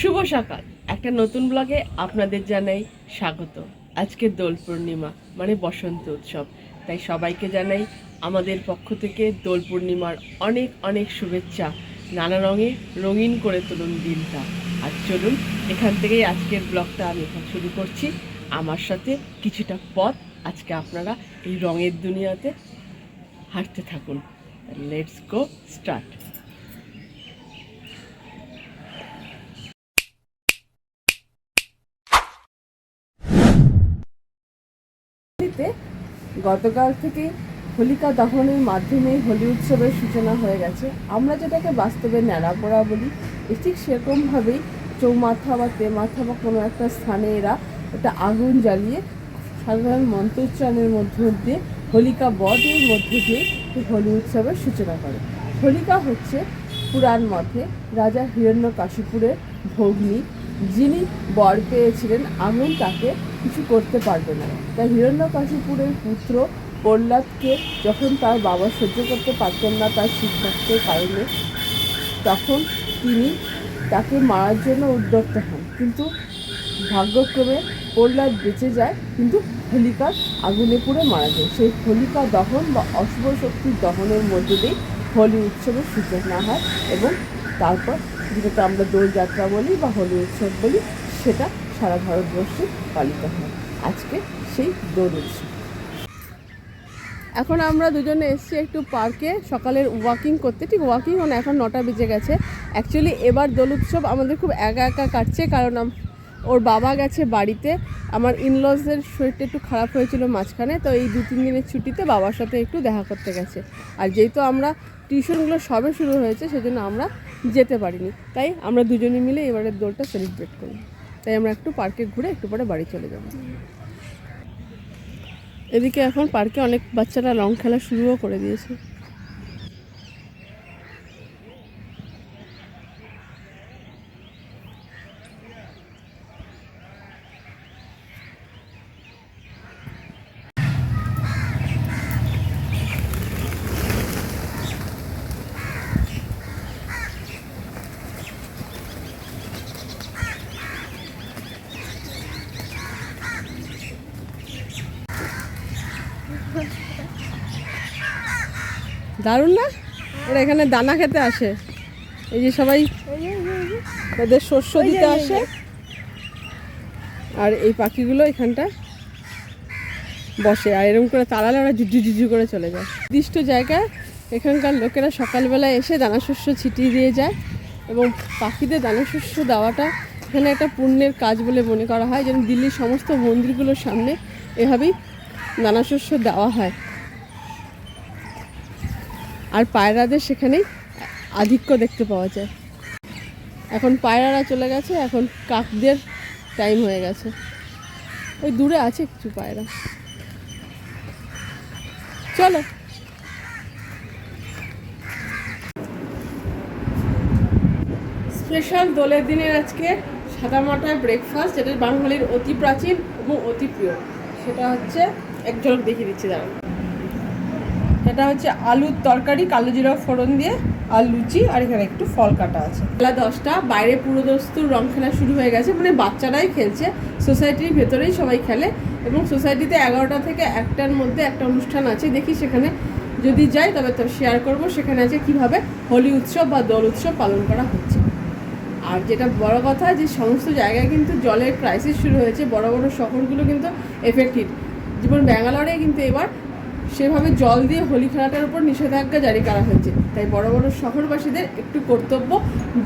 শুভ সকাল। একটা নতুন ব্লগে আপনাদের জানাই স্বাগত। আজকে দোল পূর্ণিমা মানে বসন্ত উৎসব। তাই সবাইকে জানাই আমাদের পক্ষ থেকে দোল পূর্ণিমার অনেক অনেক শুভেচ্ছা। নানা রঙে রঙিন করে তুলুন দিনটা। আর চলুন, এখান থেকেই আজকের ব্লগটা আমি এখন শুরু করছি। আমার সাথে কিছুটা পথ আজকে আপনারা এই রঙের দুনিয়াতে হাঁটতে থাকুন। লেটস গো স্টার্ট দিল্লিতে গতকাল থেকে হোলিকা দহনের মাধ্যমে হোলি উৎসবের সূচনা হয়ে গেছে। আমরা যেটাকে বাস্তবে ন্যাড়াপোড়া বলি ঠিক সেরকমভাবেই চৌমাথা বা তেমাথা বা কোনো একটা স্থানে এরা একটা আগুন জ্বালিয়ে সাধারণ মন্ত্রোচ্চারণের মধ্য দিয়ে হোলিকা বধের মধ্য দিয়ে হোলি উৎসবের সূচনা করে। হোলিকা হচ্ছে পুরাণ মতে রাজা হিরণ্যকাশিপুরের ভগ্নী যিনি বর পেয়েছিলেন আগুন তাকে কিছু করতে পারবে না। তাই হিরণ্যকাশিপুরের পুত্র প্রহ্লাদকে যখন তার বাবা সহ্য করতে পারতেন না তার সিদ্ধান্তের কারণে, তখন তিনি তাকে মারার জন্য উদ্যত হন। কিন্তু ভাগ্যক্রমে প্রহ্লাদ বেঁচে যায়, কিন্তু হোলিকার আগুনে পুড়ে মারা যায়। সেই হোলিকা দহন বা অশুভ শক্তির দহনের মধ্যে দিয়ে হোলি উৎসবের সূচনা হয় এবং তারপর যেটাকে আমরা দোলযাত্রা বলি বা হোলি উৎসব বলি, সেটা সারা ভারতবর্ষে পালিত হয়। আজকে সেই দোল উৎসব। এখন আমরা দুজনে এসেছি একটু পার্কে, সকালের ওয়াকিং করতে। ঠিক ওয়াকিং মানে এখন নটা বেজে গেছে। অ্যাকচুয়ালি এবার দোল উৎসব আমাদের খুব একা একা কাটছে, কারণ ওর বাবা গেছে বাড়িতে। আমার ইনলসদের শরীরটা একটু খারাপ হয়েছিল মাঝখানে, তো এই দু তিন দিনের ছুটিতে বাবার সাথে একটু দেখা করতে গেছে। আর যেহেতু আমরা টিউশনগুলো সবে শুরু হয়েছে, সেজন্য আমরা যেতে পারিনি। তাই আমরা দুজনে মিলে এবারের দোলটা সেলিব্রেট করি তাই আমরা একটু পার্কে ঘুরে একটু পরে বাড়ি চলে যাব। এদিকে এখন পার্কে অনেক বাচ্চারা রং খেলা শুরুও করে দিয়েছে। দারুণ না? ওরা এখানে দানা খেতে আসে। এই যে সবাই ওদের শস্য দিতে আসে। আর এই পাখিগুলো এখানটা বসে। আর এরকম করে তাড়ালে ওরা জুজু জুজু করে চলে যায়। নির্দিষ্ট জায়গায় এখানকার লোকেরা সকালবেলা এসে দানা শস্য ছিটিয়ে দিয়ে যায় এবং পাখিদের দানা শস্য দেওয়াটা এখানে একটা পুণ্যের কাজ বলে মনে করা হয়। যেন দিল্লির সমস্ত মন্দিরগুলোর সামনে এভাবেই দানা শস্য দেওয়া হয়। আর পায়রাদের সেখানেই আধিক্য দেখতে পাওয়া যায়। এখন পায়রারা চলে গেছে, এখন কাকদের টাইম হয়ে গেছে। ওই দূরে আছে কিছু পায়রা। চলো। স্পেশাল দোলের দিনের আজকে সাদামাটা ব্রেকফাস্ট যেটা বাঙালির অতি প্রাচীন এবং অতি প্রিয়। সেটা হচ্ছে এক ঝলক দেখিয়ে দিচ্ছি দাঁড়ান এটা হচ্ছে আলুর তরকারি, কালো জিরা ফোড়ন দিয়ে আর লুচি, আর এখানে একটু ফল কাটা আছে। বেলা দশটা, বাইরে পুরো দস্তুর রং খেলা শুরু হয়ে গেছে মানে বাচ্চারাই খেলছে। সোসাইটির ভেতরেই সবাই খেলে এবং সোসাইটিতে এগারোটা থেকে একটার মধ্যে একটা অনুষ্ঠান আছে। দেখি সেখানে যদি যাই তবে তো শেয়ার করব। সেখানে আছে কীভাবে হোলি উৎসব বা দোল উৎসব পালন করা হচ্ছে। আর যেটা বড় কথা যে সমস্ত জায়গায় কিন্তু জলের ক্রাইসিস শুরু হয়েছে। বড় বড় শহরগুলো কিন্তু এফেক্টেড যেমন ব্যাঙ্গালোরে কিন্তু এবার সেভাবে জল দিয়ে হোলি খেলাটার উপর নিষেধাজ্ঞা জারি করা হয়েছে। তাই বড় বড় শহরবাসীদের একটু কর্তব্য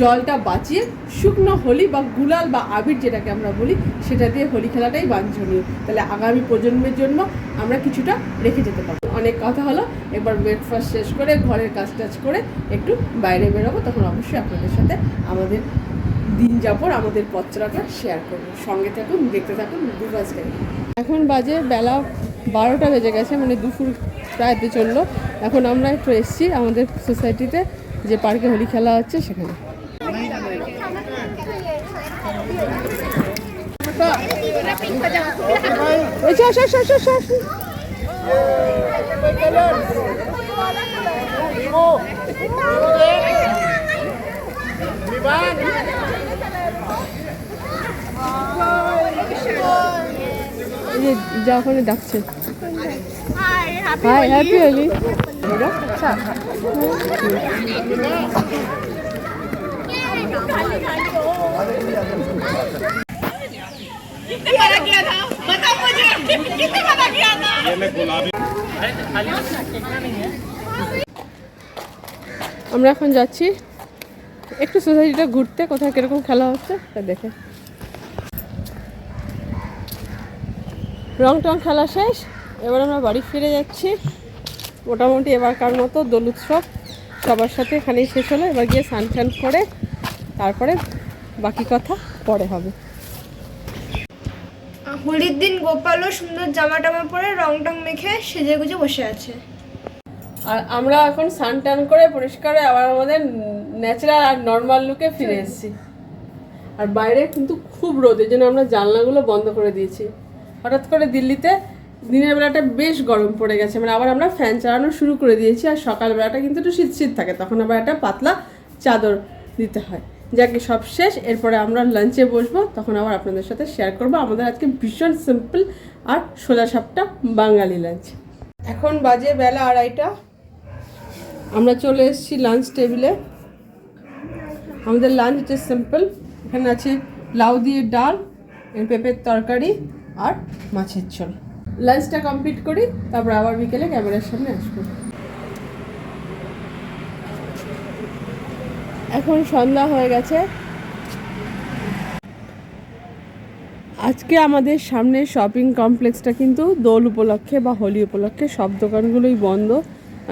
জলটা বাঁচিয়ে শুকনো হোলি বা গুলাল বা আবির যেটাকে আমরা বলি, সেটা দিয়ে হোলি খেলাটাই বাঞ্ছনীয়। তাহলে আগামী প্রজন্মের জন্য আমরা কিছুটা রেখে যেতে পারব। অনেক কথা হলো, এবার ব্রেকফাস্ট শেষ করে ঘরের কাজ টাজ করে একটু বাইরে বেরোবো, তখন অবশ্যই আপনাদের সাথে আমাদের দিন যাপন, আমাদের পত্রাটা শেয়ার করব। সঙ্গে থাকুন, দেখতে থাকুন দুবাস এখন বাজে বেলা বারোটা বেজে গেছে মানে দুপুর প্রায়তে চলল। এখন আমরা একটু এসছি আমাদের সোসাইটিতে, যে পার্কে হোলি খেলা হচ্ছে সেখানে। Bye. চল। যে ওখানে ডাকছে। হলি আমরা এখন যাচ্ছি। একটু সোসাইটিটা ঘুরতে কোথায় কীরকম খেলা হচ্ছে তা দেখে। রং টং খেলা শেষ। এবার আমরা বাড়ি ফিরে যাচ্ছি। মোটামুটি এবারকার মতো দোল উৎসব সবার সাথে এখানেই শেষ হলো। এবার গিয়ে স্নান টান করে তারপরে বাকি কথা পরে হবে। হোলির দিন গোপালও সুন্দর জামা টামা পরে রং টং মেখে সেজে গুজে বসে আছে। আর আমরা এখন স্নান টান করে পরিষ্কার আবার আমাদের ন্যাচারাল আর নর্মাল লুকে ফিরে এসেছি। আর বাইরে কিন্তু খুব রোদ এই জন্য আমরা জানলাগুলো বন্ধ করে দিয়েছি। হঠাৎ করে দিল্লিতে দিনের বেলাটা বেশ গরম পড়ে গেছে। মানে আবার আমরা ফ্যান চালানো শুরু করে দিয়েছি আর সকাল বেলাটা কিন্তু একটু শীত শীত থাকে, তখন আবার একটা পাতলা চাদর দিতে হয়। যাকে সব শেষ, এরপরে আমরা লাঞ্চে বসবো, তখন আবার আপনাদের সাথে শেয়ার করব আমাদের আজকে ভীষণ সিম্পল আর সোজা সাপটা বাঙালি লাঞ্চ এখন বাজে বেলা আড়াইটা। আমরা চলে এসেছি লাঞ্চ টেবিলে আমাদের লাঞ্চ হচ্ছে সিম্পল এখানে আছে লাউ দিয়ে ডাল, পেঁপের তরকারি আর মাছের ঝোল। লাঞ্চটা কমপ্লিট করি, তারপর আবার বিকেলে ক্যামেরার সামনে আসব। এখন সন্ধ্যা হয়ে গেছে। আজকে আমাদের সামনে শপিং কমপ্লেক্সটা কিন্তু দোল উপলক্ষে বা হোলি উপলক্ষে সব দোকানগুলোই বন্ধ।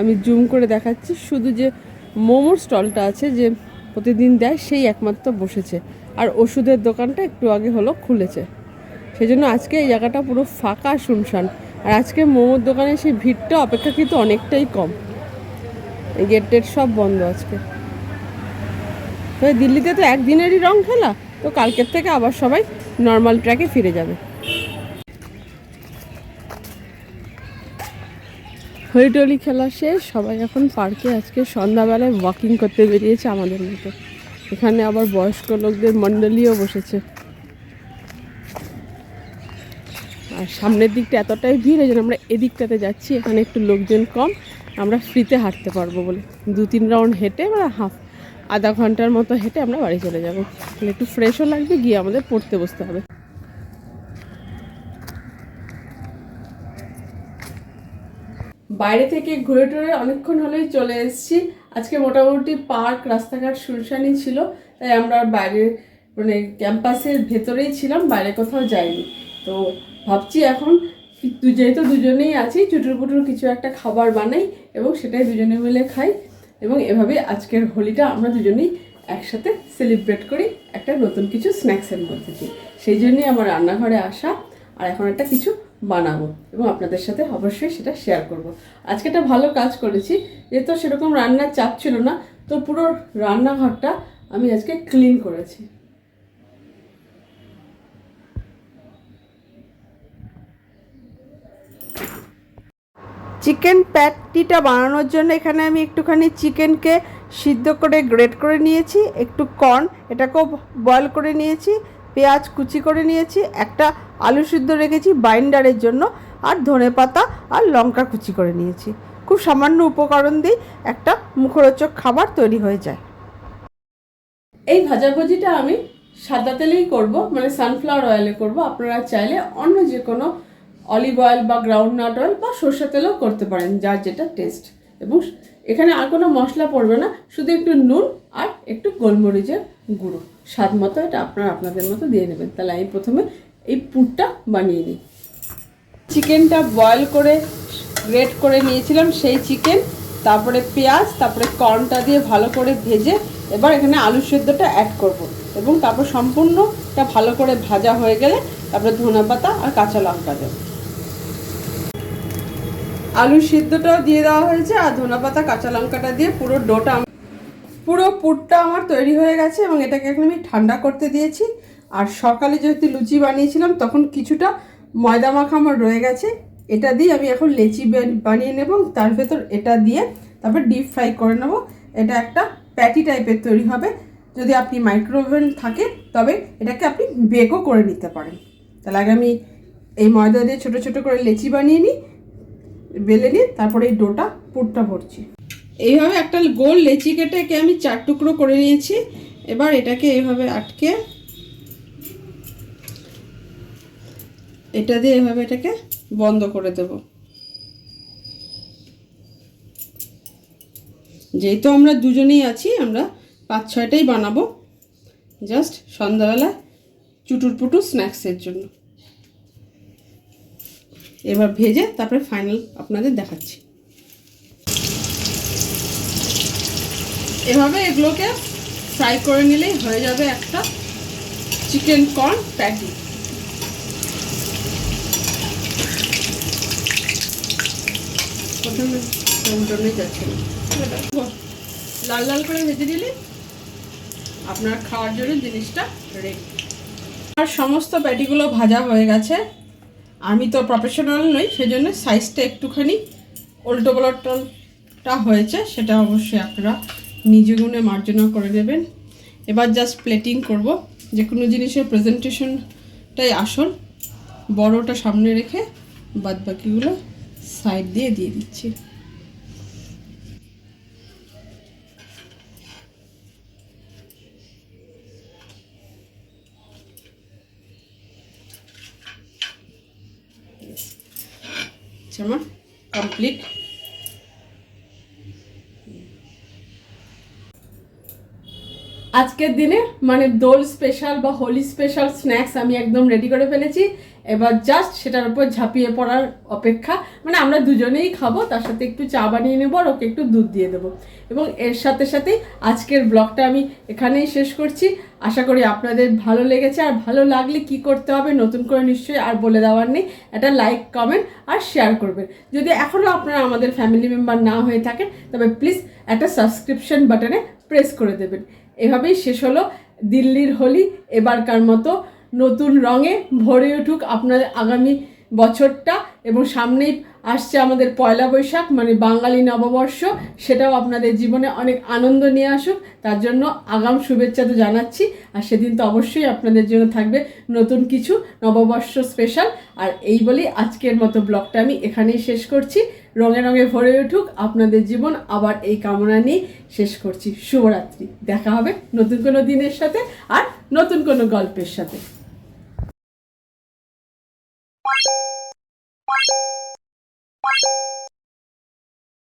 আমি জুম করে দেখাচ্ছি, শুধু যে মোমোর স্টলটা আছে যে প্রতিদিন দেয়, সেই একমাত্র বসেছে। আর ওষুধের দোকানটা একটু আগে হলো খুলেছে। সেই জন্য আজকে এই জায়গাটা পুরো ফাঁকা শুনশান। আর আজকে মোমোর দোকানে সেই ভিড়টা অপেক্ষাকৃত অনেকটাই কম। গেট টেট সব বন্ধ আজকে। তো দিল্লিতে তো একদিনেরই রং খেলা, তো কালকের থেকে আবার সবাই নর্মাল ট্র্যাকে ফিরে যাবে। হরিটলি খেলা শেষ, সবাই এখন পার্কে আজকে সন্ধ্যাবেলায় ওয়াকিং করতে বেরিয়েছে আমাদের মতো। এখানে আবার বয়স্ক লোকদের মণ্ডলীও বসেছে। আর সামনের দিকটা এতটাই ভিড় এই জন্য আমরা এদিকটাতে যাচ্ছি, এখানে একটু লোকজন কম, আমরা ফ্রিতে হাঁটতে পারব বলে। দু তিন রাউন্ড হেঁটে আমরা হাফ আধা ঘণ্টার মতো হেঁটে আমরা বাড়ি চলে যাব। তাহলে একটু ফ্রেশও লাগবে, গিয়ে আমাদের পড়তে বসতে হবে। বাইরে থেকে ঘুরে টুরে অনেকক্ষণ হলেই চলে এসেছি। আজকে মোটামুটি পার্ক, রাস্তাঘাট সুনসানি ছিল, তাই আমরা বাইরে মানে ক্যাম্পাসের ভেতরেই ছিলাম, বাইরে কোথাও যাইনি। তো ভাবছি এখন কি দু- যেহেতু দুজনেই আছি, চুটুর পুটুর কিছু একটা খাবার বানাই এবং সেটাই দুজনে মিলে খাই এবং এভাবে আজকের হোলিটা আমরা দুজনেই একসাথে সেলিব্রেট করি, একটা নতুন কিছু স্ন্যাক্সের মধ্যে দিয়ে। সেই জন্যই আমার রান্নাঘরে আসা আর এখন একটা কিছু বানাবো এবং আপনাদের সাথে অবশ্যই সেটা শেয়ার করব। আজকে একটা ভালো কাজ করেছি, যেহেতু সেরকম রান্নার চাপ ছিল না, তো পুরো রান্নাঘরটা আমি আজকে ক্লিন করেছি। চিকেন প্যাটিটা বানানোর জন্য এখানে আমি একটুখানি চিকেনকে সিদ্ধ করে গ্রেট করে নিয়েছি, একটু কর্ন, এটাকেও বয়েল করে নিয়েছি, পেঁয়াজ কুচি করে নিয়েছি, একটা আলু সিদ্ধ রেখেছি বাইন্ডারের জন্য, আর ধনে পাতা আর লঙ্কা কুচি করে নিয়েছি। খুব সামান্য উপকরণ দিয়ে একটা মুখরোচক খাবার তৈরি হয়ে যায়। এই ভাজাভুজিটা আমি সাদা তেলেই করব মানে সানফ্লাওয়ার অয়েলে করব, আপনারা চাইলে অন্য যে কোনো অলিভ অয়েল বা গ্রাউন্ড নাট অয়েল বা সর্ষে তেলও করতে পারেন, যার যেটা টেস্ট এবং এখানে আর কোনো মশলা পড়বে না, শুধু একটু নুন আর একটু গোলমরিচের গুঁড়ো। স্বাদ মতো এটা আপনারা আপনাদের মতো দিয়ে নেবেন। তাহলে আমি প্রথমে এই পুরটা বানিয়ে নিই। চিকেনটা বয়েল করে গ্রেট করে নিয়েছিলাম সেই চিকেন, তারপরে পেঁয়াজ, তারপরে কর্নটা দিয়ে ভালো করে ভেজে এবার এখানে আলু সেদ্ধটা অ্যাড করব। এবং তারপর সম্পূর্ণটা ভালো করে ভাজা হয়ে গেলে তারপরে ধনে পাতা আর কাঁচা লঙ্কা দেবো। আলু সিদ্ধটাও দিয়ে দেওয়া হয়েছে আর ধনে পাতা কাঁচা লঙ্কাটা দিয়ে পুরো ডোটা পুরো পুরটা আমার তৈরি হয়ে গেছে এবং এটাকে এখন আমি ঠান্ডা করতে দিয়েছি। আর সকালে যেহেতু লুচি বানিয়েছিলাম, তখন কিছুটা ময়দা মাখা আমার রয়ে গেছে। এটা দিয়ে আমি এখন লেচি বানিয়ে নেব, তার ভেতর এটা দিয়ে তারপর ডিপ ফ্রাই করে নেব। এটা একটা প্যাটি টাইপের তৈরি হবে। যদি আপনি মাইক্রোওভেন থাকে, তবে এটাকে আপনি বেকও করে নিতে পারেন। তাহলে আগে আমি এই ময়দা দিয়ে ছোট ছোট করে লেচি বানিয়ে নিই। বেলে নিয়ে তারপরে এই ডোটা, পুরটা ভরছি। এইভাবে একটা গোল লেচি কেটে একে আমি চার টুকরো করে নিয়েছি। এবার এটাকে এইভাবে আটকে, এটা দিয়ে এভাবে এটাকে বন্ধ করে দেব। যেহেতু আমরা দুজনেই আছি, আমরা পাঁচ ছয়টাই বানাবো, জাস্ট সন্ধ্যাবেলা চুটুর পুটুর স্ন্যাক্সের জন্য। এবার ভেজে তারপরে ফাইনাল আপনাদের দেখাচ্ছি। এভাবে এগুলোকে ফ্রাই করে নিলেই হয়ে যাবে একটা চিকেন কর্ন প্যাটি প্রথমে। লাল লাল করে ভেজে দিলে আপনার খাওয়ার জন্য জিনিসটা রেডি আর সমস্ত প্যাটিগুলো ভাজা হয়ে গেছে। আমি তো প্রফেশনাল নই, সেজন্য সাইজটা একটুখানি উল্টো পাল্টাটা হয়েছে, সেটা অবশ্যই আপনারা নিজে গুণে মার্জনা করে দেবেন এবার জাস্ট প্লেটিং করব, যে কোনো জিনিসের প্রেজেন্টেশনটাই আসল। বড়টা সামনে রেখে বাদ বাকিগুলো সাইড দিয়ে দিয়ে দিচ্ছি। আচ্ছা আমার কমপ্লিট আজকের দিনে মানে দোল স্পেশাল বা হোলি স্পেশাল স্ন্যাক্স আমি একদম রেডি করে ফেলেছি। এবার জাস্ট সেটার উপর ঝাঁপিয়ে পড়ার অপেক্ষা। মানে আমরা দুজনেই খাব, তার সাথে একটু চা বানিয়ে নেব আর ওকে একটু দুধ দিয়ে দেবো। এবং এর সাথে সাথে আজকের ব্লগটা আমি এখানেই শেষ করছি। আশা করি আপনাদের ভালো লেগেছে। আর ভালো লাগলে কি করতে হবে নতুন করে নিশ্চয়ই আর বলে দেওয়ার নেই। একটা লাইক কমেন্ট আর শেয়ার করবেন। যদি এখনও আপনারা আমাদের ফ্যামিলি মেম্বার না হয়ে থাকেন, তবে প্লিজ একটা সাবস্ক্রিপশন বাটনে প্রেস করে দেবেন। এভাবেই শেষ হলো। দিল্লির হোলি, এবারকার মতো নতুন রঙে ভরে উঠুক আপনাদের আগামী বছরটা এবং সামনেই আসছে আমাদের পয়লা বৈশাখ মানে বাঙালি নববর্ষ, সেটাও আপনাদের জীবনে অনেক আনন্দ নিয়ে আসুক। তার জন্য আগাম শুভেচ্ছা তো জানাচ্ছি, আর সেদিন তো অবশ্যই আপনাদের জন্য থাকবে নতুন কিছু নববর্ষ স্পেশাল আর এই বলেই আজকের মতো ব্লগটা আমি এখানেই শেষ করছি। রঙে রঙে ভরে উঠুক আপনাদের জীবন, আবার এই কামনা নিয়ে শেষ করছি। শুভরাত্রি। দেখা হবে নতুন কোনো দিনের সাথে আর নতুন কোনো গল্পের সাথে।